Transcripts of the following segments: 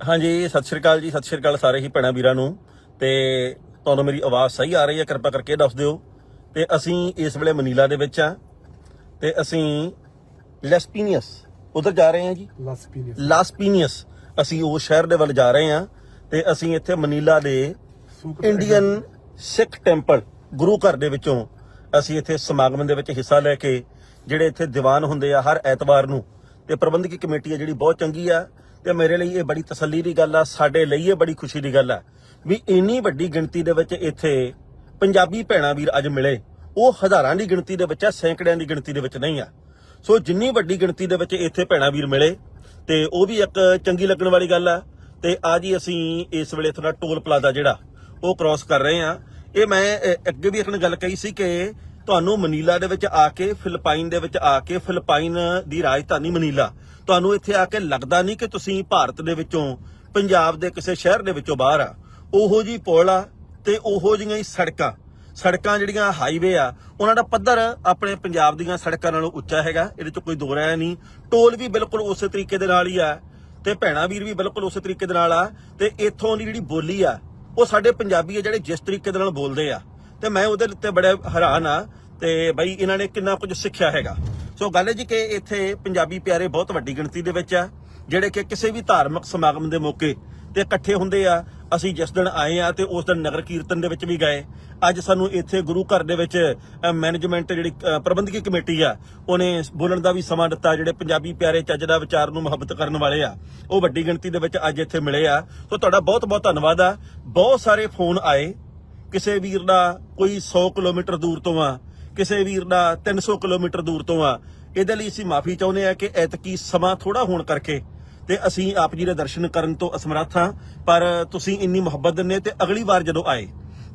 ਹਾਂਜੀ ਸਤਿ ਸ਼੍ਰੀ ਅਕਾਲ ਜੀ ਸਤਿ ਸ਼੍ਰੀ ਅਕਾਲ ਸਾਰੇ ਹੀ ਭੈਣਾਂ ਵੀਰਾਂ ਨੂੰ। ਤੇ ਤੁਹਾਨੂੰ ਮੇਰੀ ਆਵਾਜ਼ ਸਹੀ ਆ ਰਹੀ ਹੈ ਕਿਰਪਾ ਕਰਕੇ ਦੱਸ ਦਿਓ। ਤੇ ਅਸੀਂ ਇਸ ਵੇਲੇ ਮਨੀਲਾ ਦੇ ਵਿੱਚ ਆ। ਤੇ ਅਸੀਂ ਲੈਸਪੀਨੀਅਸ ਉਧਰ ਜਾ ਰਹੇ ਹਾਂ ਜੀ? ਲਾਸ ਪੀਨੀਅਸ ਲਾਸਪੀਨੀਅਸ ਅਸੀਂ ਉਹ ਸ਼ਹਿਰ ਦੇ ਵੱਲ ਜਾ ਰਹੇ ਹਾਂ। ਤੇ ਅਸੀਂ ਇੱਥੇ ਮਨੀਲਾ ਦੇ ਇੰਡੀਅਨ ਸਿੱਖ ਟੈਂਪਲ ਗੁਰੂ ਘਰ ਦੇ ਵਿੱਚੋਂ ਅਸੀਂ ਇੱਥੇ ਸਮਾਗਮ ਦੇ ਵਿੱਚ ਹਿੱਸਾ ਲੈ ਕੇ ਜਿਹੜੇ ਇੱਥੇ ਦੀਵਾਨ ਹੁੰਦੇ ਆ ਹਰ ਐਤਵਾਰ ਨੂੰ ਤੇ ਪ੍ਰਬੰਧਕੀ ਕਮੇਟੀ ਆ ਜਿਹੜੀ ਬਹੁਤ ਚੰਗੀ ਆ। ਤੇ ਮੇਰੇ ਲਈ ਇਹ ਬੜੀ ਤਸੱਲੀ ਦੀ ਗੱਲ ਆ, ਸਾਡੇ ਲਈ ਇਹ ਬੜੀ ਖੁਸ਼ੀ ਦੀ ਗੱਲ ਆ ਵੀ ਇੰਨੀ ਵੱਡੀ ਗਿਣਤੀ ਦੇ ਵਿੱਚ ਇੱਥੇ ਪੰਜਾਬੀ ਭੈਣਾਂ ਵੀਰ ਅੱਜ ਮਿਲੇ। ਉਹ ਹਜ਼ਾਰਾਂ ਦੀ ਗਿਣਤੀ ਦੇ ਵਿੱਚ ਆ, ਸੈਂਕੜਿਆਂ ਦੀ ਗਿਣਤੀ ਦੇ ਵਿੱਚ ਨਹੀਂ ਆ। ਸੋ ਜਿੰਨੀ ਵੱਡੀ ਗਿਣਤੀ ਦੇ ਵਿੱਚ ਇੱਥੇ ਭੈਣਾਂ ਵੀਰ ਮਿਲੇ ਤੇ ਉਹ ਵੀ ਇੱਕ ਚੰਗੀ ਲੱਗਣ ਵਾਲੀ ਗੱਲ ਆ। ਤੇ ਅੱਜ ਹੀ ਅਸੀਂ ਇਸ ਵੇਲੇ ਥੋੜਾ ਟੋਲ ਪਲਾਜ਼ਾ ਜਿਹੜਾ, ਉਹ ਕ੍ਰਾਸ ਕਰ ਰਹੇ ਆ। ਇਹ ਮੈਂ ਅੱਗੇ ਵੀ ਇੱਕ ਗੱਲ ਕਹੀ ਸੀ ਕਿ ਤੁਹਾਨੂੰ ਮਨੀਲਾ ਦੇ ਵਿੱਚ ਆ ਕੇ, ਫਿਲਪਾਈਨ ਦੇ ਵਿੱਚ ਆ ਕੇ, ਫਿਲਪਾਈਨ ਦੀ ਰਾਜਧਾਨੀ ਮਨੀਲਾ ਤੁਹਾਨੂੰ ਇੱਥੇ ਆ ਕੇ ਲੱਗਦਾ ਨਹੀਂ ਕਿ ਤੁਸੀਂ ਭਾਰਤ ਦੇ ਵਿੱਚੋਂ, ਪੰਜਾਬ ਦੇ ਕਿਸੇ ਸ਼ਹਿਰ ਦੇ ਵਿੱਚੋਂ ਬਾਹਰ ਆ। ਉਹੋ ਜੀ ਪੁਲ ਆ ਤੇ ਉਹੋ ਜਿਹੀਆਂ ਹੀ ਸੜਕਾਂ। ਸੜਕਾਂ ਜਿਹੜੀਆਂ ਹਾਈਵੇ ਆ, ਉਹਨਾਂ ਦਾ ਪੱਧਰ ਆਪਣੇ ਪੰਜਾਬ ਦੀਆਂ ਸੜਕਾਂ ਨਾਲੋਂ ਉੱਚਾ ਹੈਗਾ। ਇਹਦੇ ਚ ਕੋਈ ਦੋ ਰਾय ਨਹੀਂ। ਟੋਲ ਵੀ ਬਿਲਕੁਲ ਉਸੇ ਤਰੀਕੇ ਦੇ ਨਾਲ ਹੀ ਆ ਤੇ ਭੈਣਾ ਵੀਰ ਵੀ ਬਿਲਕੁਲ ਉਸੇ ਤਰੀਕੇ ਦੇ ਨਾਲ ਆ ਤੇ ਇੱਥੋਂ ਦੀ ਜਿਹੜੀ ਬੋਲੀ ਆ, ਉਹ ਸਾਡੇ ਪੰਜਾਬੀ ਆ ਜਿਹੜੇ ਜਿਸ ਤਰੀਕੇ ਦੇ ਨਾਲ ਬੋਲਦੇ ਆ। ਤੇ ਮੈਂ ਉਹਦੇ ਉੱਤੇ ਬੜਾ ਹੈਰਾਨ ਆ ਤੇ ਬਈ ਇਹਨਾਂ ਨੇ ਕਿੰਨਾ ਕੁਝ ਸਿੱਖਿਆ ਹੈਗਾ। ਸੋ ਗੱਲ ਹੈ ਜੀ ਕਿ ਇੱਥੇ ਪੰਜਾਬੀ ਪਿਆਰੇ ਬਹੁਤ ਵੱਡੀ ਗਿਣਤੀ ਦੇ ਵਿੱਚ ਆ, ਜਿਹੜੇ ਕਿ ਕਿਸੇ ਵੀ ਧਾਰਮਿਕ ਸਮਾਗਮ ਦੇ ਮੌਕੇ ਤੇ ਇਕੱਠੇ ਹੁੰਦੇ ਆ, ਅਸੀਂ ਜਿਸ ਦਿਨ ਆਏ ਆ ਤੇ ਉਸ ਦਿਨ ਨਗਰ ਕੀਰਤਨ ਦੇ ਵਿੱਚ ਵੀ ਗਏ। ਅੱਜ ਸਾਨੂੰ ਇੱਥੇ ਗੁਰੂ ਘਰ ਦੇ ਵਿੱਚ ਮੈਨੇਜਮੈਂਟ ਜਿਹੜੀ ਪ੍ਰਬੰਧਕੀ ਕਮੇਟੀ ਆ, ਉਹਨੇ ਬੋਲਣ ਦਾ ਵੀ ਸਮਾਂ ਦਿੱਤਾ, ਜਿਹੜੇ ਪੰਜਾਬੀ ਪਿਆਰੇ ਚੱਜ ਦਾ ਵਿਚਾਰ ਨੂੰ ਮੁਹੱਬਤ ਕਰਨ ਵਾਲੇ ਆ, ਉਹ ਵੱਡੀ ਗਿਣਤੀ ਦੇ ਵਿੱਚ ਅੱਜ ਇੱਥੇ ਮਿਲੇ ਆ। ਸੋ ਤੁਹਾਡਾ ਬਹੁਤ ਬਹੁਤ ਧੰਨਵਾਦ ਆ। ਬਹੁਤ ਸਾਰੇ ਫੋਨ ਆਏ। ਕਿਸੇ ਵੀਰ ਦਾ ਕੋਈ 100 ਕਿਲੋਮੀਟਰ ਦੂਰ ਤੋਂ ਆ ਕਿਸੇ ਵੀਰ ਦਾ 300 ਕਿਲੋਮੀਟਰ ਦੂਰ ਤੋਂ ਆ। ਇਹਦੇ ਲਈ ਅਸੀਂ ਮਾਫੀ ਚਾਹੁੰਦੇ ਆ ਕਿ ਐਤਕੀ ਸਮਾਂ ਥੋੜਾ ਹੋਣ ਕਰਕੇ ਤੇ ਅਸੀਂ ਆਪ ਜੀ ਦੇ ਦਰਸ਼ਨ ਕਰਨ ਤੋਂ ਅਸਮਰੱਥ ਹਾਂ। ਪਰ ਤੁਸੀਂ ਇੰਨੀ ਮੁਹੱਬਤ ਦਿੰਦੇ ਤੇ ਅਗਲੀ ਵਾਰ ਜਦੋਂ ਆਏ,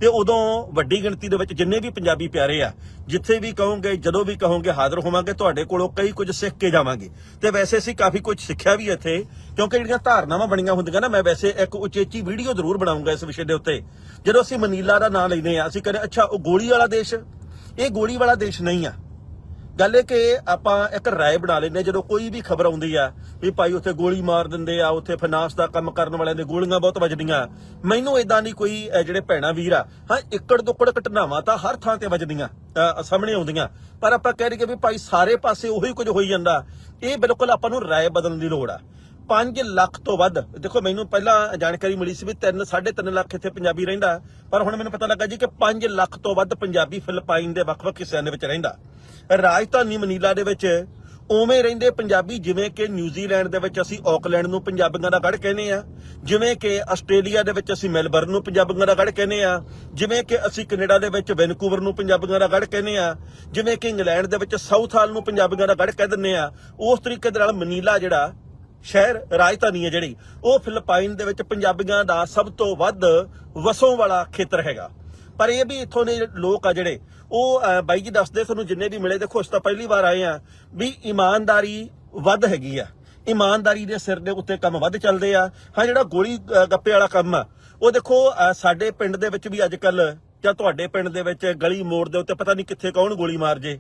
ਤੇ ਉਦੋਂ ਵੱਡੀ ਗਿਣਤੀ ਦੇ ਵਿੱਚ ਜਿੰਨੇ ਵੀ ਪੰਜਾਬੀ ਪਿਆਰੇ ਆ, ਜਿੱਥੇ ਵੀ ਕਹੋਗੇ, ਜਦੋਂ ਵੀ ਕਹੋਗੇ ਹਾਜ਼ਰ ਹੋਵਾਂਗੇ, ਤੁਹਾਡੇ ਕੋਲੋਂ ਕਈ ਕੁਝ ਸਿੱਖ ਕੇ ਜਾਵਾਂਗੇ। ਤੇ ਵੈਸੇ ਅਸੀਂ ਕਾਫੀ ਕੁਝ ਸਿੱਖਿਆ ਵੀ ਇੱਥੇ, ਕਿਉਂਕਿ ਜਿਹੜੀਆਂ ਧਾਰਨਾਵਾਂ ਬਣੀਆਂ ਹੁੰਦੀਆਂ ਨਾ, ਮੈਂ ਵੈਸੇ ਇੱਕ ਉਚੇਚੀ ਵੀਡੀਓ ਜ਼ਰੂਰ ਬਣਾਉਂਗਾ ਇਸ ਵਿਸ਼ੇ ਦੇ ਉੱਤੇ। ਜਦੋਂ ਅਸੀਂ ਮਨੀਲਾ ਦਾ ਨਾਮ ਲੈਂਦੇ ਆ ਅਸੀਂ ਕਹਿੰਦੇ, ਅੱਛਾ, ਉਹ ਗੋਲੀ ਵਾਲਾ ਦੇਸ਼ ਇਹ ਗੋਲੀ ਵਾਲਾ ਦੇਸ਼ ਨਹੀਂ ਆ। ਗੱਲ ਇਹ ਕਿ ਆਪਾਂ ਇੱਕ ਰਾਏ ਬਣਾ ਲੈਂਦੇ ਜਦੋਂ ਕੋਈ ਵੀ ਖਬਰ ਆਉਂਦੀ ਆ ਵੀ ਭਾਈ ਉੱਥੇ ਗੋਲੀ ਮਾਰ ਦਿੰਦੇ ਆ, ਉੱਥੇ ਫਾਈਨਾਂਸ ਦਾ ਕੰਮ ਕਰਨ ਵਾਲਿਆਂ ਦੇ ਗੋਲੀਆਂ ਬਹੁਤ ਵੱਜਦੀਆਂ। ਮੈਨੂੰ ਇਦਾਂ ਦੀ ਕੋਈ ਜਿਹੜੇ ਭੈਣਾ ਵੀਰ ਆ, ਹਾਂ ਇੱਕੜ ਦੁੱਕੜ ਘਟਨਾਵਾਂ ਤਾਂ ਹਰ ਥਾਂ ਤੇ ਵੱਜਦੀਆਂ ਸਾਹਮਣੇ ਆਉਂਦੀਆਂ। ਪਰ ਆਪਾਂ ਕਹਿ ਰਹੀਏ ਵੀ ਭਾਈ ਸਾਰੇ ਪਾਸੇ ਉਹੀ ਕੁਝ ਹੋਈ ਜਾਂਦਾ। ਇਹ ਬਿਲਕੁਲ ਆਪਾਂ ਨੂੰ ਰਾਏ ਬਦਲਣ ਦੀ ਲੋੜ ਆ। 5 ਲੱਖ ਤੋਂ ਵੱਧ। ਦੇਖੋ, ਮੈਨੂੰ ਪਹਿਲਾਂ ਜਾਣਕਾਰੀ ਮਿਲੀ ਸੀ ਵੀ 3 3.5 ਲੱਖ ਇੱਥੇ ਪੰਜਾਬੀ ਰਹਿੰਦਾ। ਪਰ ਹੁਣ ਮੈਨੂੰ ਪਤਾ ਲੱਗਾ ਜੀ ਕਿ 5 ਲੱਖ ਤੋਂ ਵੱਧ ਪੰਜਾਬੀ ਫਿਲਪਾਈਨ ਦੇ ਵੱਖ-ਵੱਖ ਹਿੱਸਿਆਂ ਦੇ ਵਿੱਚ ਰਹਿੰਦਾ। ਰਾਜਧਾਨੀ ਮਨੀਲਾ ਦੇ ਵਿੱਚ ਉਵੇਂ ਰਹਿੰਦੇ ਪੰਜਾਬੀ, ਜਿਵੇਂ ਕਿ ਨਿਊਜ਼ੀਲੈਂਡ ਦੇ ਵਿੱਚ ਅਸੀਂ ਆਕਲੈਂਡ ਨੂੰ ਪੰਜਾਬੀਆਂ ਦਾ ਗੜ ਕਹਿੰਦੇ ਆ ਜਿਵੇਂ ਕਿ ਆਸਟ੍ਰੇਲੀਆ ਦੇ ਵਿੱਚ ਅਸੀਂ ਮੈਲਬਰਨ ਨੂੰ ਪੰਜਾਬੀਆਂ ਦਾ ਗੜ ਕਹਿੰਦੇ ਆ ਜਿਵੇਂ ਕਿ ਅਸੀਂ ਕੈਨੇਡਾ ਦੇ ਵਿੱਚ ਵੈਨਕੂਵਰ ਨੂੰ ਪੰਜਾਬੀਆਂ ਦਾ ਗੜ ਕਹਿੰਦੇ ਆ ਜਿਵੇਂ ਕਿ ਇੰਗਲੈਂਡ ਦੇ ਵਿੱਚ ਸਾਊਥ ਹਾਲ ਨੂੰ ਪੰਜਾਬੀਆਂ ਦਾ ਗੜ ਕਹਿ ਦਿੰਦੇ ਆ ਉਸ ਤਰੀਕੇ ਦੇ ਨਾਲ ਮਨੀਲਾ ਜਿਹੜਾ ਸ਼ਹਿਰ ਰਾਜਧਾਨੀ ਹੈ ਜਿਹੜੀ, ਉਹ ਫਿਲੀਪਾਈਨ ਦੇ ਵਿੱਚ ਪੰਜਾਬੀਆਂ ਦਾ ਸਭ ਤੋਂ ਵੱਧ ਵਸੋਂ ਵਾਲਾ ਖੇਤਰ ਹੈਗਾ। ਪਰ ਇਹ ਵੀ ਇੱਥੋਂ ਦੇ ਲੋਕ ਆ ਜਿਹੜੇ, ਉਹ ਬਾਈ ਜੀ ਦੱਸਦੇ, ਤੁਹਾਨੂੰ ਜਿੰਨੇ ਵੀ ਮਿਲੇ, ਦੇਖੋ, ਅਸੀਂ ਤਾਂ ਪਹਿਲੀ ਵਾਰ ਆਏ ਆ ਵੀ ਇਮਾਨਦਾਰੀ ਵੱਧ ਹੈਗੀ ਆ। ਇਮਾਨਦਾਰੀ ਦੇ ਸਿਰ ਦੇ ਉੱਤੇ ਕੰਮ ਵੱਧ ਚੱਲਦੇ ਆ। ਹਾਂ, ਜਿਹੜਾ ਗੋਲੀ ਗੱਪੇ ਵਾਲਾ ਕੰਮ ਆ, ਉਹ ਦੇਖੋ ਸਾਡੇ ਪਿੰਡ ਦੇ ਵਿੱਚ ਵੀ ਅੱਜ ਕੱਲ ਜਾਂ ਤੁਹਾਡੇ ਪਿੰਡ ਦੇ ਵਿੱਚ ਗਲੀ ਮੋੜ ਦੇ ਉੱਤੇ ਪਤਾ ਨਹੀਂ ਕਿੱਥੇ ਕੌਣ ਗੋਲੀ ਮਾਰ ਜੇ।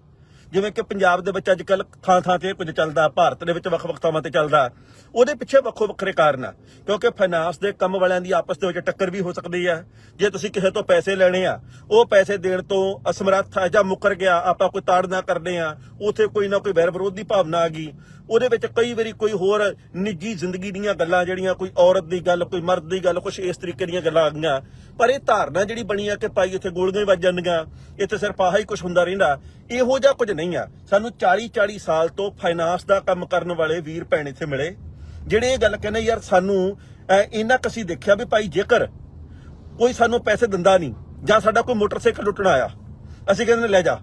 ਜਿਵੇਂ ਕਿ ਪੰਜਾਬ ਦੇ ਵਿੱਚ ਅੱਜ ਕੱਲ ਥਾਂ ਥਾਂ ਤੇ ਕੁਝ ਚੱਲਦਾ, ਭਾਰਤ ਦੇ ਵਿੱਚ ਵੱਖ-ਵੱਖ ਥਾਵਾਂ ਤੇ ਚੱਲਦਾ। ਉਹਦੇ ਪਿੱਛੇ ਵੱਖੋ ਵੱਖਰੇ ਕਾਰਨ ਆ, ਕਿਉਂਕਿ ਫਾਈਨਾਂਸ ਦੇ ਕੰਮ ਵਾਲਿਆਂ ਦੀ ਆਪਸ ਦੇ ਵਿੱਚ ਟੱਕਰ ਵੀ ਹੋ ਸਕਦੀ ਆ। ਜੇ ਤੁਸੀਂ ਕਿਸੇ ਤੋਂ ਪੈਸੇ ਲੈਣੇ ਆ, ਉਹ ਪੈਸੇ ਦੇਣ ਤੋਂ ਅਸਮਰੱਥ ਆ ਜਾਂ ਮੁੱਕਰ ਗਿਆ, ਆਪਾਂ ਕੋਈ ਤਾੜਨਾ ਕਰਦੇ ਆ, ਉਥੇ ਕੋਈ ਨਾ ਕੋਈ ਵੈਰ ਵਿਰੋਧ ਦੀ ਭਾਵਨਾ ਆ ਗਈ। ਉਹਦੇ ਵਿੱਚ ਕਈ ਵਾਰੀ ਕੋਈ ਹੋਰ ਨਿੱਜੀ ਜ਼ਿੰਦਗੀ ਦੀਆਂ ਗੱਲਾਂ ਜਿਹੜੀਆਂ ਕੋਈ ਔਰਤ ਦੀ ਗੱਲ ਕੋਈ ਮਰਦ ਦੀ ਗੱਲ ਕੁਝ ਇਸ ਤਰੀਕੇ ਦੀਆਂ ਗੱਲਾਂ ਆ ਗਈਆਂ। ਪਰ ਇਹ ਧਾਰਨਾ ਜਿਹੜੀ ਬਣੀ ਆ ਕਿ ਭਾਈ ਇੱਥੇ ਗੋਲੀਆਂ ਵੱਜ ਜਾਂਦੀਆਂ ਇੱਥੇ ਸਿਰਫ ਆਹ ਹੀ ਕੁਝ ਹੁੰਦਾ ਰਹਿੰਦਾ ਇਹੋ ਜਿਹਾ ਕੁਝ ਨਹੀਂ ਆ। ਸਾਨੂੰ 40 40 ਸਾਲ ਤੋਂ ਫਾਈਨਾਂਸ ਦਾ ਕੰਮ ਕਰਨ ਵਾਲੇ ਵੀਰ ਭੈਣ ਇੱਥੇ ਮਿਲੇ ਜਿਹੜੇ ਇਹ ਗੱਲ ਕਹਿੰਦੇ ਯਾਰ ਸਾਨੂੰ ਅਹ, ਇੰਨਾ ਕੁ ਅਸੀਂ ਦੇਖਿਆ ਵੀ ਭਾਈ ਜੇਕਰ ਕੋਈ ਸਾਨੂੰ ਪੈਸੇ ਦਿੰਦਾ ਨਹੀਂ ਜਾਂ ਸਾਡਾ ਕੋਈ ਮੋਟਰਸਾਈਕਲ ਲੁੱਟਣ ਆਇਆ ਅਸੀਂ ਕਹਿੰਦੇ ਨੇ ਲੈ ਜਾ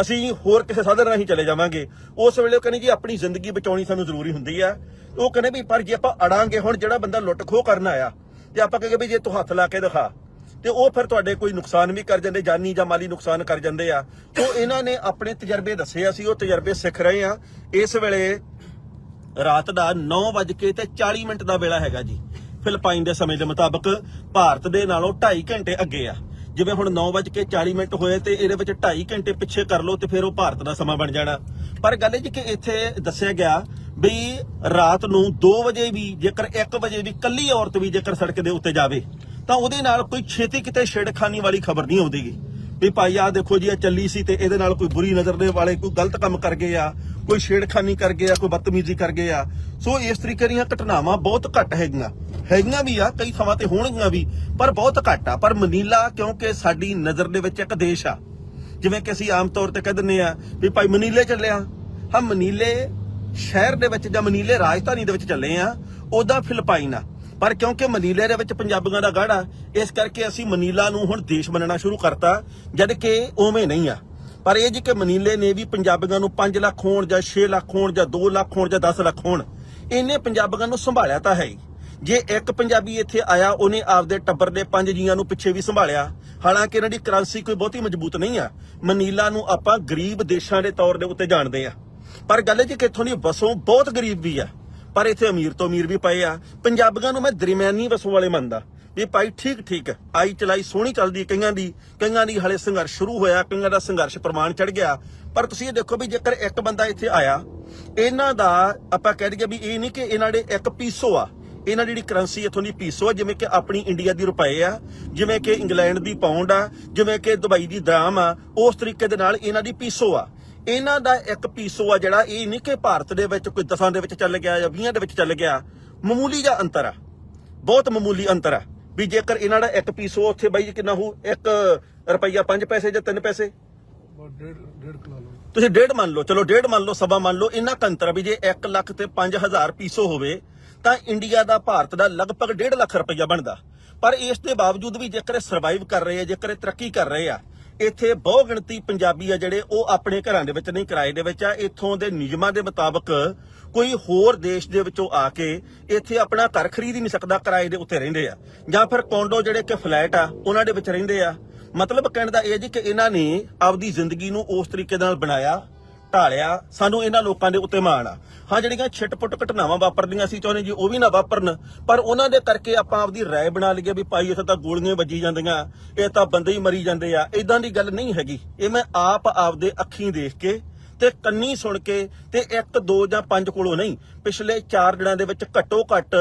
ਅਸੀਂ ਹੋਰ ਕਿਸੇ ਸਾਧਨ ਰਾਹੀਂ ਚਲੇ ਜਾਵਾਂਗੇ। ਉਸ ਵੇਲੇ ਉਹ ਕਹਿੰਦੇ ਜੀ, ਆਪਣੀ ਜ਼ਿੰਦਗੀ ਬਚਾਉਣੀ ਸਾਨੂੰ ਜ਼ਰੂਰੀ ਹੁੰਦੀ ਆ। ਉਹ ਕਹਿੰਦੇ ਵੀ, ਪਰ ਜੇ ਆਪਾਂ ਅੜਾਂਗੇ ਹੁਣ, ਜਿਹੜਾ ਬੰਦਾ ਲੁੱਟ ਖੋਹ ਕਰਨ ਆਇਆ, ਤੇ ਆਪਾਂ ਕਹੇਗੇ ਵੀ ਜੇ ਤੂੰ ਹੱਥ ਲਾ ਕੇ ਦਿਖਾ, ਤੇ ਉਹ ਫਿਰ ਤੁਹਾਡੇ ਕੋਈ ਨੁਕਸਾਨ ਵੀ ਕਰ ਜਾਂਦੇ, ਜਾਨੀ ਜਾਂ ਮਾਲੀ ਨੁਕਸਾਨ ਕਰ ਜਾਂਦੇ ਆ। ਤੋਂ ਇਹਨਾਂ ਨੇ ਆਪਣੇ ਤਜਰਬੇ ਦੱਸੇ, ਅਸੀਂ ਉਹ ਤਜਰਬੇ ਸਿੱਖ ਰਹੇ ਆ। ਇਸ ਵੇਲੇ ਰਾਤ ਦਾ 9:40 ਤੇ 40 ਮਿੰਟ ਦਾ ਵੇਲਾ ਹੈਗਾ ਜੀ। ਫਿਲਪਾਈਨ ਦੇ ਸਮੇਂ ਦੇ ਮੁਤਾਬਕ ਭਾਰਤ ਦੇ ਨਾਲੋਂ 2.5 ਘੰਟੇ ਅੱਗੇ ਆ। ਜਿਵੇਂ ਹੁਣ 9:40 ਮਿੰਟ ਹੋਏ ਤੇ ਇਹਦੇ ਵਿੱਚ 2.5 ਘੰਟੇ ਪਿੱਛੇ ਕਰ ਲਓ ਤੇ ਫਿਰ ਉਹ ਭਾਰਤ ਦਾ ਸਮਾਂ ਬਣ ਜਾਣਾ। ਪਰ ਗੱਲ ਇਹ ਜੀ ਕਿ ਇੱਥੇ ਦੱਸਿਆ ਗਿਆ ਵੀ ਰਾਤ ਨੂੰ 2 ਵਜੇ ਵੀ ਜੇਕਰ 1 ਵਜੇ ਵੀ ਕੱਲੀ ਔਰਤ ਵੀ ਜੇਕਰ ਸੜਕ ਦੇ ਉੱਤੇ ਜਾਵੇ, ਤਾਂ ਉਹਦੇ ਨਾਲ ਕੋਈ ਛੇਤੀ ਕਿਤੇ ਛੇੜਖਾਨੀ ਵਾਲੀ ਖਬਰ ਨਹੀਂ ਆਉਂਦੀਗੀ ਵੀ ਭਾਈ ਆ ਦੇਖੋ ਜੀ, ਇਹ ਚੱਲੀ ਸੀ ਤੇ ਇਹਦੇ ਨਾਲ ਕੋਈ ਬੁਰੀ ਨਜ਼ਰ ਦੇ ਵਾਲੇ, ਕੋਈ ਗਲਤ ਕੰਮ ਕਰ ਗਏ ਆ, ਕੋਈ ਛੇੜਖਾਨੀ ਕਰ ਗਏ ਆ, ਕੋਈ ਬਦਤਮੀਜ਼ੀ ਕਰ ਗਏ ਆ। ਸੋ ਇਸ ਤਰੀਕੇ ਦੀਆਂ ਘਟਨਾਵਾਂ ਬਹੁਤ ਘੱਟ ਹੈਗੀਆਂ। ਹੈਗੀਆਂ ਵੀ ਆ, ਕਈ ਥਾਵਾਂ ਤੇ ਹੋਣਗੀਆਂ ਵੀ, ਪਰ ਬਹੁਤ ਘੱਟ ਆ। ਪਰ ਮਨੀਲਾ, ਕਿਉਂਕਿ ਸਾਡੀ ਨਜ਼ਰ ਦੇ ਵਿੱਚ ਇੱਕ ਦੇਸ਼ ਆ। ਜਿਵੇਂ ਕਿ ਅਸੀਂ ਆਮ ਤੌਰ ਤੇ ਕਹਿ ਦਿੰਦੇ ਆ ਵੀ ਭਾਈ ਮਨੀਲੇ ਚੱਲਿਆ ਹਾਂ, ਮਨੀਲੇ ਸ਼ਹਿਰ ਦੇ ਵਿੱਚ ਜਾਂ ਮਨੀਲੇ ਰਾਜਧਾਨੀ ਦੇ ਵਿੱਚ ਚੱਲੇ ਆ, ਉਹਦਾ ਫਿਲਪਾਈਨ ਆ। ਪਰ ਕਿਉਂਕਿ ਮਨੀਲੇ ਦੇ ਵਿੱਚ ਪੰਜਾਬੀਆਂ ਦਾ ਗੜ ਆ, ਇਸ ਕਰਕੇ ਅਸੀਂ ਮਨੀਲਾ ਨੂੰ ਹੁਣ ਦੇਸ਼ ਮੰਨਣਾ ਸ਼ੁਰੂ ਕਰਤਾ, ਜਦ ਕਿ ਉਵੇਂ ਨਹੀਂ ਆ। ਪਰ ਇਹ ਜੀ ਕਿ ਮਨੀਲੇ ਨੇ ਵੀ ਪੰਜਾਬੀਆਂ ਨੂੰ 5 ਲੱਖ ਹੋਣ ਜਾਂ 6 ਲੱਖ ਹੋਣ ਜਾਂ 2 ਲੱਖ ਹੋਣ ਜਾਂ 10 ਲੱਖ ਹੋਣ, ਇਹਨੇ ਪੰਜਾਬੀਆਂ ਨੂੰ ਸੰਭਾਲਿਆ ਤਾਂ ਹੈ ਹੀ। ਜੇ ਇੱਕ ਪੰਜਾਬੀ ਇੱਥੇ ਆਇਆ, ਉਹਨੇ ਆਪਦੇ ਟੱਬਰ ਦੇ ਪੰਜ ਜੀਆਂ ਨੂੰ ਪਿੱਛੇ ਵੀ ਸੰਭਾਲਿਆ। ਹਾਲਾਂਕਿ ਇਹਨਾਂ ਦੀ ਕਰੰਸੀ ਕੋਈ ਬਹੁਤੀ ਮਜ਼ਬੂਤ ਨਹੀਂ ਆ। ਮਨੀਲਾ ਨੂੰ ਆਪਾਂ ਗਰੀਬ ਦੇਸ਼ਾਂ ਦੇ ਤੌਰ ਦੇ ਉੱਤੇ ਜਾਣਦੇ ਆ। ਪਰ ਗੱਲ ਇਹ ਜੀ ਕਿ ਇੱਥੋਂ ਦੀ ਵਸੋਂ ਬਹੁਤ ਗਰੀਬ ਵੀ ਆ। ਪਰ ਇੱਥੇ ਅਮੀਰ ਤੋਂ ਅਮੀਰ ਵੀ ਪਏ ਆ। ਪੰਜਾਬੀਆਂ ਨੂੰ ਮੈਂ ਦਰਮਿਆਨੀ ਵਸੋਂ ਵਾਲੇ ਮੰਨਦਾ। ਵੀ ਭਾਈ ਠੀਕ ਠੀਕ। ਆਈ ਚਲਾਈ ਸੋਹਣੀ ਚੱਲਦੀ ਕਈਆਂ ਦੀ। ਕਈਆਂ ਦੀ ਹਲੇ ਸੰਘਰਸ਼ ਸ਼ੁਰੂ ਹੋਇਆ, ਕਈਆਂ ਦਾ ਸੰਘਰਸ਼ ਪ੍ਰਮਾਣ ਚੜ ਗਿਆ। ਪਰ ਤੁਸੀਂ ਇਹ ਦੇਖੋ ਵੀ ਜੇਕਰ ਇੱਕ ਬੰਦਾ ਇੱਥੇ ਆਇਆ, ਇਹਨਾਂ ਦਾ ਆਪਾਂ ਕਹਿ ਦਈਏ ਵੀ ਇਹ ਨਹੀਂ ਕਿ ਇਹਨਾਂ ਦੇ ਇੱਕ ਪੀਸੋ ਆ। ਇਹਨਾਂ ਦੀ ਜਿਹੜੀ ਕਰੰਸੀ ਇਥੋਂ ਦੀ ਪੀਸੋ ਆ ਜਿਵੇਂ ਕਿ ਆਪਣੀ ਇੰਡੀਆ ਦੀ ਰੁਪਏ ਆ ਜਿਵੇਂ ਕਿ ਇੰਗਲੈਂਡ ਦੀ ਪਾਉਂਡ ਆ ਜਿਵੇਂ ਕਿ ਦੁਬਈ ਦੀ ਦਰਾਮ ਆ ਉਸ ਤਰੀਕੇ ਦੇ ਨਾਲ ਇਹਨਾਂ ਦੀ ਪੀਸੋ ਆ। ਇਹਨਾਂ ਦਾ ਇੱਕ ਪੀਸੋ ਆ ਜਿਹੜਾ ਇਹ ਨਹੀਂ ਕਿ ਭਾਰਤ ਦੇ ਵਿੱਚ ਕੋਈ ਦਸਾਂ ਦੇ ਵਿੱਚ ਚੱਲ ਗਿਆ ਜਾਂ 20 ਦੇ ਵਿੱਚ ਚੱਲ ਗਿਆ ਮਾਮੂਲੀ ਜਿਹਾ ਅੰਤਰ ਆ। ਬਹੁਤ ਮਾਮੂਲੀ ਅੰਤਰ ਆ। ਵੀ ਜੇਕਰ ਇਹਨਾਂ ਦਾ ਇੱਕ ਪੀਸੋ ਉੱਥੇ ਬਾਈ ਕਿੰਨਾ ਹੋਊ? 1 ਰੁਪਈਆ 5 ਪੈਸੇ ਜਾਂ 3 ਪੈਸੇ? ਤੁਸੀਂ ਡੇਢ ਮੰਨ ਲਓ ਚਲੋ ਡੇਢ ਮੰਨ ਲਓ ਸਵਾ ਮੰਨ ਲਓ ਇੰਨਾ ਕੰਤਰ ਵੀ ਜੇ 1 ਲੱਖ ਤੇ 5000 ਪੀਸੋ ਹੋਵੇ ਤਾਂ ਇੰਡੀਆ ਦਾ ਭਾਰਤ ਦਾ ਲਗਭਗ 1.5 ਲੱਖ ਰੁਪਈਆ ਬਣਦਾ। ਪਰ ਇਸ ਦੇ ਬਾਵਜੂਦ ਵੀ ਜੇਕਰ ਸਰਵਾਈਵ ਕਰ ਰਹੇ ਆ, ਜੇਕਰ ਤਰੱਕੀ ਕਰ ਰਹੇ ਆ, ਇੱਥੇ ਬਹੁ ਗਿਣਤੀ ਪੰਜਾਬੀ ਆ ਜਿਹੜੇ ਉਹ ਆਪਣੇ ਘਰਾਂ ਦੇ ਵਿੱਚ ਨਹੀਂ, ਕਿਰਾਏ ਦੇ ਵਿੱਚ ਆ। ਇੱਥੋਂ ਦੇ ਨਿਯਮਾਂ ਦੇ ਮੁਤਾਬਕ ਕੋਈ ਹੋਰ ਦੇਸ਼ ਦੇ ਵਿੱਚੋਂ ਆ ਕੇ ਇੱਥੇ ਆਪਣਾ ਘਰ ਖਰੀਦ ਹੀ ਨਹੀਂ ਸਕਦਾ, ਕਿਰਾਏ ਦੇ ਉੱਤੇ ਰਹਿੰਦੇ ਆ। ਜਾਂ ਫਿਰ ਕੋਂਡੋ ਜਿਹੜੇ ਕਿ ਫਲੈਟ ਆ, ਉਹਨਾਂ ਦੇ ਵਿੱਚ ਰਹਿੰਦੇ ਆ। ਮਤਲਬ ਕਹਿਣ ਦਾ ਇਹ ਜੀ ਕਿ ਇਹਨਾਂ ਨੇ ਆਪਦੀ ਜ਼ਿੰਦਗੀ ਨੂੰ ਉਸ ਤਰੀਕੇ ਨਾਲ ਬਣਾਇਆ। ਢਾਲਿਆ ਸਾਨੂੰ ਇਹਨਾਂ ਲੋਕਾਂ ਦੇ ਉੱਤੇ ਮਾਣ ਆ। ਹਾਂ, ਜਿਹੜੀਆਂ ਛਿੱਟ-ਪੁੱਟ ਘਟਨਾਵਾਂ ਵਾਪਰਦੀਆਂ ਸੀ ਚਾਹੁੰਦੇ ਜੀ, ਉਹ ਵੀ ਨਾ ਵਾਪਰਨ। ਪਰ ਉਹਨਾਂ ਦੇ ਕਰਕੇ ਆਪਾਂ ਆਪਦੀ ਰਾਏ ਬਣਾ ਲਈਏ ਵੀ ਭਾਈ ਇੱਥੇ ਤਾਂ ਗੋਲੀਆਂ ਵੱਜੀ ਜਾਂਦੀਆਂ, ਇਹ ਤਾਂ ਬੰਦੇ ਹੀ ਮਰੀ ਜਾਂਦੇ ਆ। ਇਦਾਂ ਦੀ ਗੱਲ ਨਹੀਂ ਹੈਗੀ। ਇਹ ਮੈਂ ਆਪ ਆਪਦੇ ਅੱਖੀਂ ਦੇਖ ਕੇ ਤੇ ਕੰਨੀ ਸੁਣ ਕੇ ਤੇ 1 2 ਜਾਂ ਪੰਜ ਕੋਲੋਂ ਨਹੀਂ, ਪਿਛਲੇ ਚਾਰ ਦਿਨਾਂ ਦੇ ਵਿੱਚ ਘੱਟੋ ਘੱਟ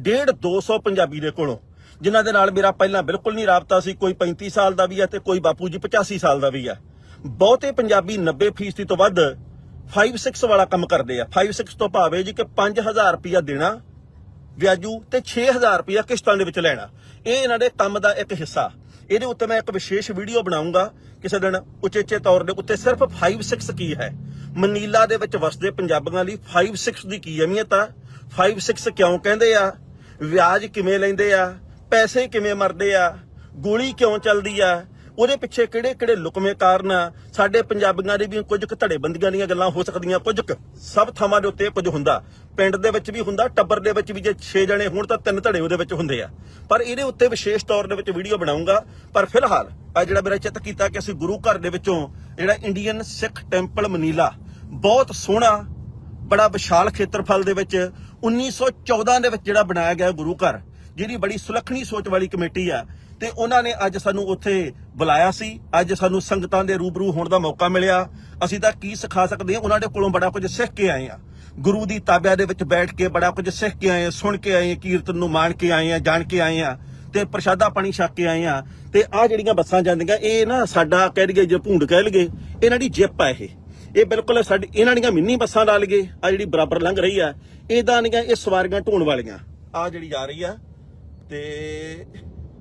1.5 200 ਪੰਜਾਬੀ ਦੇ ਕੋਲੋਂ, ਜਿਨ੍ਹਾਂ ਦੇ ਨਾਲ ਮੇਰਾ ਪਹਿਲਾਂ ਬਿਲਕੁਲ ਨਹੀਂ ਰਾਬਤਾ ਸੀ, ਕੋਈ 35 ਸਾਲ ਦਾ ਵੀ ਹੈ ਤੇ ਕੋਈ ਬਾਪੂ ਜੀ 85 ਸਾਲ ਦਾ ਵੀ ਹੈ ਬਹੁਤੇ ਪੰਜਾਬੀ 90% ਤੋਂ ਵੱਧ 5-6 ਵਾਲਾ ਕੰਮ ਕਰਦੇ ਆ। 5-6 ਤੋਂ ਭਾਵੇਂ ਜੀ ਕਿ 5000 ਰੁਪਇਆ ਦੇਣਾ, ਵਿਆਜੂ ਤੇ 6000 ਰੁਪਇਆ ਕਿਸ਼ਤਾਂ ਦੇ ਵਿੱਚ ਲੈਣਾ। ਇਹ ਇਹਨਾਂ ਦੇ ਕੰਮ ਦਾ ਇੱਕ ਹਿੱਸਾ। ਇਹਦੇ ਉੱਤੇ ਮੈਂ ਇੱਕ ਵਿਸ਼ੇਸ਼ ਵੀਡੀਓ ਬਣਾਉਂਗਾ। ਕਿਸੇ ਦਿਨ ਉਚੇਚੇ ਤੌਰ ਦੇ ਉੱਤੇ ਸਿਰਫ 5-6 ਕੀ ਹੈ। ਮਨੀਲਾ ਦੇ ਵਿੱਚ ਵਸਦੇ ਪੰਜਾਬੀਆਂ ਲਈ 5-6 ਦੀ ਕੀ ਅਹਿਮੀਅਤ ਆ? 5-6 ਕਿਉਂ ਕਹਿੰਦੇ ਆ? ਵਿਆਜ ਕਿਵੇਂ ਲੈਂਦੇ ਆ? ਪੈਸੇ ਕਿਵੇਂ ਮਰਦੇ ਆ? ਗੋਲੀ ਕਿਉਂ ਚੱਲਦੀ ਆ? ਉਹਦੇ ਪਿੱਛੇ ਕਿਹੜੇ ਕਿਹੜੇ ਲੁਕਵੇਂ ਕਾਰਨ ਆ? ਸਾਡੇ ਪੰਜਾਬੀਆਂ ਦੇ ਵੀ ਕੁਝ ਕੁ ਧੜੇਬੰਦੀਆਂ ਦੀਆਂ ਗੱਲਾਂ ਹੋ ਸਕਦੀਆਂ, ਕੁਝ ਕੁ ਸਭ ਥਾਵਾਂ ਦੇ ਉੱਤੇ ਕੁਝ ਹੁੰਦਾ। ਪਿੰਡ ਦੇ ਵਿੱਚ ਵੀ ਹੁੰਦਾ, ਟੱਬਰ ਦੇ ਵਿੱਚ ਵੀ ਜੇ 6 ਜਣੇ ਹੋਣ ਤਾਂ ਤਿੰਨ ਧੜੇ ਉਹਦੇ ਵਿੱਚ ਹੁੰਦੇ ਆ। ਪਰ ਇਹਦੇ ਉੱਤੇ ਵਿਸ਼ੇਸ਼ ਤੌਰ ਦੇ ਵਿੱਚ ਵੀਡੀਓ ਬਣਾਉਂਗਾ। ਪਰ ਫਿਲਹਾਲ ਆ ਜਿਹੜਾ ਮੇਰਾ ਚਿੱਤ ਕੀਤਾ ਕਿ ਅਸੀਂ ਗੁਰੂ ਘਰ ਦੇ ਵਿੱਚੋਂ ਜਿਹੜਾ ਇੰਡੀਅਨ ਸਿੱਖ ਟੈਂਪਲ ਮਨੀਲਾ, ਬਹੁਤ ਸੋਹਣਾ, ਬੜਾ ਵਿਸ਼ਾਲ ਖੇਤਰਫਲ ਦੇ ਵਿੱਚ 1914 ਦੇ ਵਿੱਚ ਜਿਹੜਾ ਬਣਾਇਆ ਗਿਆ ਗੁਰੂ ਘਰ ਜਿਹੜੀ ਬੜੀ ਸੁਲੱਖਣੀ ਸੋਚ ਵਾਲੀ ਕਮੇਟੀ ਆ। ਤੇ ਉਹਨਾਂ ਨੇ ਅੱਜ ਸਾਨੂੰ ਉੱਥੇ ਬੁਲਾਇਆ ਸੀ। ਅੱਜ ਸਾਨੂੰ ਸੰਗਤਾਂ ਦੇ ਰੂਬਰੂ ਹੋਣ ਦਾ ਮੌਕਾ ਮਿਲਿਆ। ਅਸੀਂ ਤਾਂ ਕੀ ਸਿਖਾ ਸਕਦੇ ਹਾਂ? ਉਹਨਾਂ ਦੇ ਕੋਲੋਂ ਬੜਾ ਕੁਝ ਸਿੱਖ ਕੇ ਆਏ ਆ ਗੁਰੂ ਦੀ ਤਾਬਿਆ ਦੇ ਵਿੱਚ ਬੈਠ ਕੇ ਬੜਾ ਕੁਝ ਸਿੱਖ ਕੇ ਆਏ ਆ ਸੁਣ ਕੇ ਆਏ ਆ ਕੀਰਤਨ ਨੂੰ ਮਾਣ ਕੇ ਆਏ ਆ ਜਾਣ ਕੇ ਆਏ ਆ ਤੇ ਪ੍ਰਸ਼ਾਦਾ ਪਾਣੀ ਛਕ ਕੇ ਆਏ ਆ ਤੇ ਆ ਜਿਹੜੀਆਂ ਬੱਸਾਂ ਜਾਂਦੀਆਂ, ਇਹ ਨਾ ਸਾਡਾ ਕਹਿ ਲਈਏ ਜੇ ਭੂੰਡ ਕਹਿ ਲਈਏ, ਇਹਨਾਂ ਦੀ ਜਿੱਪ ਆ ਇਹ। ਇਹ ਬਿਲਕੁਲ ਸਾਡੀ, ਇਹਨਾਂ ਦੀਆਂ ਮਿੰਨੀ ਬੱਸਾਂ ਲਾ ਲਈਏ। ਆ ਜਿਹੜੀ ਬਰਾਬਰ ਲੰਘ ਰਹੀ ਆ, ਇਹਦਾਂ ਦੀਆਂ ਇਹ ਸਵਾਰੀਆਂ ਢੋਣ ਵਾਲੀਆਂ। ਆ ਜਿਹੜੀ ਜਾ ਰਹੀ ਆ ਤੇ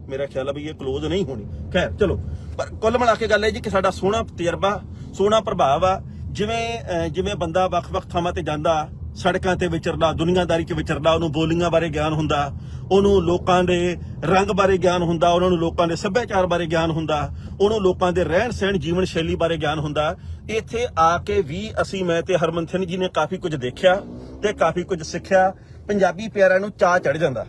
ਮੇਰਾ ਖਿਆਲ ਆ ਵੀ ਇਹ ক্লোਜ਼ ਨਹੀਂ ਹੋਣੀ। ਖੈਰ, ਚਲੋ। ਪਰ ਕੁੱਲ ਮਿਲਾ ਕੇ ਗੱਲ ਇਹ ਜੀ ਕਿ ਸਾਡਾ ਸੋਹਣਾ ਤਜਰਬਾ, ਸੋਹਣਾ ਪ੍ਰਭਾਵ ਆ। ਜਿਵੇਂ ਜਿਵੇਂ ਬੰਦਾ ਵੱਖ-ਵੱਖ ਥਾਵਾਂ ਤੇ ਜਾਂਦਾ, ਸੜਕਾਂ ਤੇ ਵਿਚਰਦਾ, ਦੁਨੀਆਦਾਰੀ 'ਚ ਵਿਚਰਦਾ, ਉਹਨੂੰ ਬੋਲੀਆਂ ਬਾਰੇ ਗਿਆਨ ਹੁੰਦਾ, ਉਹਨੂੰ ਲੋਕਾਂ ਦੇ ਰੰਗ ਬਾਰੇ ਗਿਆਨ ਹੁੰਦਾ, ਉਹਨਾਂ ਨੂੰ ਲੋਕਾਂ ਦੇ ਸੱਭਿਆਚਾਰ ਬਾਰੇ ਗਿਆਨ ਹੁੰਦਾ, ਉਹਨੂੰ ਲੋਕਾਂ ਦੇ ਰਹਿਣ ਸਹਿਣ ਜੀਵਨ ਸ਼ੈਲੀ ਬਾਰੇ ਗਿਆਨ ਹੁੰਦਾ। ਇੱਥੇ ਆ ਕੇ ਵੀ ਅਸੀਂ, ਮੈਂ ਤੇ ਹਰਮਨ ਸਿੰਘ ਜੀ ਨੇ ਕਾਫੀ ਕੁਝ ਦੇਖਿਆ ਤੇ ਕਾਫੀ ਕੁਝ ਸਿੱਖਿਆ। ਪੰਜਾਬੀ ਪਿਆਰਿਆਂ ਨੂੰ ਚਾਹ ਚੜ ਜਾਂਦਾ।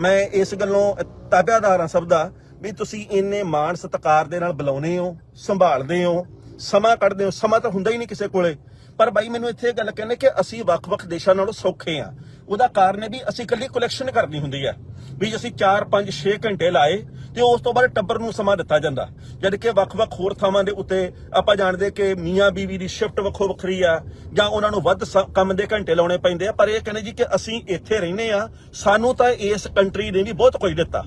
ਮੈਂ ਇਸ ਗੱਲੋਂ ਤਾਬਿਆਦਾਰ ਹਾਂ ਸਭ ਦਾ, ਵੀ ਤੁਸੀਂ ਇੰਨੇ ਮਾਣ ਸਤਿਕਾਰ ਦੇ ਨਾਲ ਬੁਲਾਉਨੇ ਹੋ, ਸੰਭਾਲਦੇ ਹੋ, ਸਮਾਂ ਕੱਢਦੇ ਹੋ, ਸਮਾਂ ਤਾਂ ਹੁੰਦਾ ਹੀ ਨਹੀਂ ਕਿਸੇ ਕੋਲੇ। ਪਰ ਬਾਈ, ਮੈਨੂੰ ਇੱਥੇ ਇਹ ਗੱਲ ਕਹਿੰਦੇ ਕਿ ਅਸੀਂ ਵੱਖ-ਵੱਖ ਦੇਸ਼ਾਂ ਨਾਲੋਂ ਸੌਖੇ ਆ ਉਹਦਾ ਕਾਰਨ ਇਹ ਵੀ ਅਸੀਂ ਇਕੱਲੀ ਕਲੈਕਸ਼ਨ ਕਰਨੀ ਹੁੰਦੀ ਹੈ ਵੀ ਅਸੀਂ 4 5 6 ਘੰਟੇ ਲਾਏ ਤੇ ਉਸ ਤੋਂ ਬਾਅਦ ਟੱਬਰ ਨੂੰ ਸਮਾਂ ਦਿੱਤਾ ਜਾਂਦਾ। ਜਦ ਕਿ ਵੱਖ-ਵੱਖ ਹੋਰ ਥਾਵਾਂ ਦੇ ਉੱਤੇ ਆਪਾਂ ਜਾਣਦੇ ਕਿ ਮੀਆਂ ਬੀਵੀ ਦੀ ਸ਼ਿਫਟ ਵੱਖੋ ਵੱਖਰੀ ਆ ਜਾਂ ਉਹਨਾਂ ਨੂੰ ਵੱਧ ਸ- ਕੰਮ ਦੇ ਘੰਟੇ ਲਾਉਣੇ ਪੈਂਦੇ ਆ, ਪਰ ਇਹ ਕਹਿੰਦੇ ਜੀ ਕਿ ਅਸੀਂ ਇੱਥੇ ਰਹਿੰਦੇ ਆ, ਸਾਨੂੰ ਤਾਂ ਇਸ ਕੰਟਰੀ ਨੇ ਵੀ ਬਹੁਤ ਕੁਝ ਦਿੱਤਾ।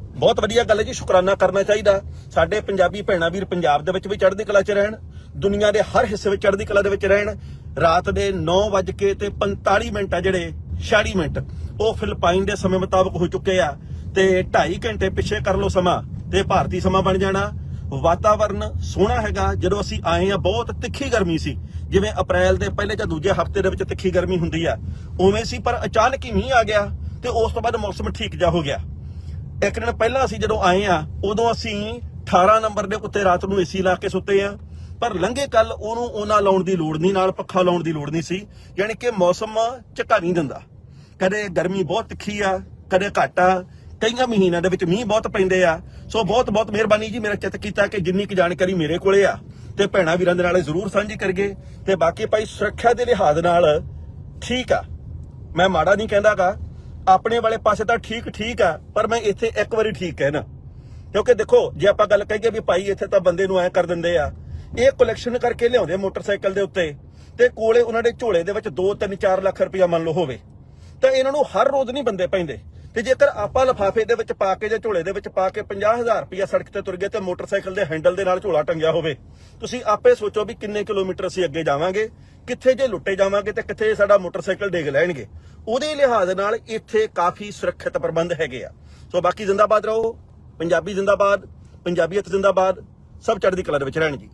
ਬਹੁਤ ਵਧੀਆ ਗੱਲ ਹੈ ਜੀ, ਸ਼ੁਕਰਾਨਾ ਕਰਨਾ ਚਾਹੀਦਾ। ਸਾਡੇ ਪੰਜਾਬੀ ਭੈਣਾਂ ਵੀਰ ਪੰਜਾਬ ਦੇ ਵਿੱਚ ਵੀ ਚੜ੍ਹਦੀ ਕਲਾ 'ਚ ਰਹਿਣ, ਦੁਨੀਆ ਦੇ ਹਰ ਹਿੱਸੇ ਵਿੱਚ ਚੜ੍ਹਦੀ ਕਲਾ ਦੇ ਵਿੱਚ ਰਹਿਣ। ਰਾਤ ਦੇ 9 ਵਜੇ ਕੇ ਤੇ 45 ਮਿੰਟ ਆ ਜਿਹੜੇ 46 ਮਿੰਟ। ਉਹ ਫਿਲਪਾਈਨ ਦੇ ਸਮੇਂ ਮੁਤਾਬਕ ਹੋ ਚੁੱਕੇ ਆ ਤੇ 2.5 ਘੰਟੇ ਪਿੱਛੇ ਕਰ ਲਓ ਸਮਾਂ ਤੇ ਭਾਰਤੀ ਸਮਾਂ ਬਣ ਜਾਣਾ। ਵਾਤਾਵਰਨ ਸੋਹਣਾ ਹੈਗਾ। ਜਦੋਂ ਅਸੀਂ ਆਏ ਆ, ਬਹੁਤ ਤਿੱਖੀ ਗਰਮੀ ਸੀ। ਜਿਵੇਂ ਅਪ੍ਰੈਲ ਦੇ ਪਹਿਲੇ ਜਾਂ ਦੂਜੇ ਹਫ਼ਤੇ ਦੇ ਵਿੱਚ ਤਿੱਖੀ ਗਰਮੀ ਹੁੰਦੀ ਆ। ਉਵੇਂ ਸੀ, ਪਰ ਅਚਾਨਕ ਹੀ ਮੀਂਹ ਆ ਗਿਆ ਤੇ ਉਸ ਤੋਂ ਬਾਅਦ ਮੌਸਮ ਠੀਕ ਜਾ ਹੋ ਗਿਆ। ਇੱਕ ਦਿਨ ਪਹਿਲਾਂ ਅਸੀਂ ਜਦੋਂ ਆਏ ਆ, ਉਦੋਂ ਅਸੀਂ 18 ਨੰਬਰ ਦੇ ਉੱਤੇ ਰਾਤ ਨੂੰ ਏਸੀ ਲਾ ਕੇ ਸੁੱਤੇ ਆ। ਪਰ ਲੰਘੇ ਕੱਲ ਉਹਨੂੰ ਉਹਨਾਂ ਲਾਉਣ ਦੀ ਲੋੜ ਨਹੀਂ, ਨਾਲ ਪੱਖਾ ਲਾਉਣ ਦੀ ਲੋੜ ਨਹੀਂ ਸੀ। ਯਾਨੀ ਕਿ ਮੌਸਮ ਝੱਕਾ ਨਹੀਂ ਦਿੰਦਾ। ਕਦੇ ਗਰਮੀ ਬਹੁਤ ਤਿੱਖੀ ਆ, ਕਦੇ ਘੱਟ ਆ, ਕਈਆਂ ਮਹੀਨਿਆਂ ਦੇ ਵਿੱਚ ਮੀਂਹ ਬਹੁਤ ਪੈਂਦੇ ਆ। ਸੋ ਬਹੁਤ ਬਹੁਤ ਮਿਹਰਬਾਨੀ ਜੀ ਮੇਰਾ ਚਿੱਤ ਕੀਤਾ ਕਿ ਜਿੰਨੀ ਕੁ ਜਾਣਕਾਰੀ ਮੇਰੇ ਕੋਲੇ ਆ, ਤੇ ਭੈਣਾ ਵੀਰਾਂ ਦੇ ਨਾਲ ਜ਼ਰੂਰ ਸਾਂਝੀ ਕਰਗੇ ਤੇ ਬਾਕੀ ਭਾਈ ਸੁਰੱਖਿਆ ਦੇ ਲਿਹਾਜ਼ ਨਾਲ ਠੀਕ ਆ। ਮੈਂ ਮਾੜਾ ਨਹੀਂ ਕਹਿੰਦਾਗਾ, ਆਪਣੇ ਵਾਲੇ ਪਾਸੇ ਤਾਂ ਠੀਕ ਠੀਕ ਆ, ਪਰ ਮੈਂ ਇੱਥੇ ਇੱਕ ਵਾਰੀ ਠੀਕ ਕਹਿਣਾ। ਕਿਉਂਕਿ ਦੇਖੋ, ਜੇ ਆਪਾਂ ਗੱਲ ਕਹੀਏ ਵੀ ਭਾਈ ਇੱਥੇ ਤਾਂ ਬੰਦੇ ਨੂੰ ਐ ਕਰ ਦਿੰਦੇ ਆ, ਇਹ ਕਲੈਕਸ਼ਨ ਕਰਕੇ ਲਿਆਉਂਦੇ ਮੋਟਰਸਾਈਕਲ ਦੇ ਉੱਤੇ, ਤੇ ਕੋਲੇ ਉਹਨਾਂ ਦੇ ਝੋਲੇ ਦੇ ਵਿੱਚ 2 3 4 ਲੱਖ ਰੁਪਇਆ ਮੰਨ ਲਓ ਹੋਵੇ। ਤਾਂ ਇਹਨਾਂ ਨੂੰ ਹਰ ਰੋਜ਼ ਨਹੀਂ ਬੰਦੇ ਪੈਂਦੇ। ਤੇ ਜੇਕਰ ਆਪਾਂ ਲਫਾਫੇ ਦੇ ਵਿੱਚ ਪਾ ਕੇ ਜਾਂ ਝੋਲੇ ਦੇ ਵਿੱਚ ਪਾ ਕੇ 50000 ਰੁਪਇਆ ਸੜਕ ਤੇ ਤੁਰ ਗਏ ਤੇ ਮੋਟਰਸਾਈਕਲ ਦੇ ਹੈਂਡਲ ਦੇ ਨਾਲ ਝੋਲਾ ਟੰਗਿਆ ਹੋਵੇ, ਤੁਸੀਂ ਆਪੇ ਸੋਚੋ ਵੀ ਕਿੰਨੇ ਕਿਲੋਮੀਟਰ ਅਸੀਂ ਅੱਗੇ ਜਾਵਾਂਗੇ, ਕਿੱਥੇ ਜੇ ਲੁੱਟੇ ਜਾਵਾਂਗੇ ਤੇ ਕਿੱਥੇ ਸਾਡਾ ਮੋਟਰਸਾਈਕਲ ਡੇਗ ਲੈਣਗੇ। ਉਹਦੇ ਲਿਹਾਜ਼ ਨਾਲ ਇੱਥੇ ਕਾਫੀ ਸੁਰੱਖਿਅਤ ਪ੍ਰਬੰਧ ਹੈਗੇ ਆ। ਸੋ ਬਾਕੀ ਜ਼ਿੰਦਾਬਾਦ ਰਹੋ, ਪੰਜਾਬੀ ਜ਼ਿੰਦਾਬਾਦ, ਪੰਜਾਬੀਅਤ ਜ਼ਿੰਦਾਬਾਦ, ਸਭ ਚੜ੍ਹਦੀ ਕਲਾ ਦੇ ਵਿੱਚ ਰਹਿਣ ਜੀ।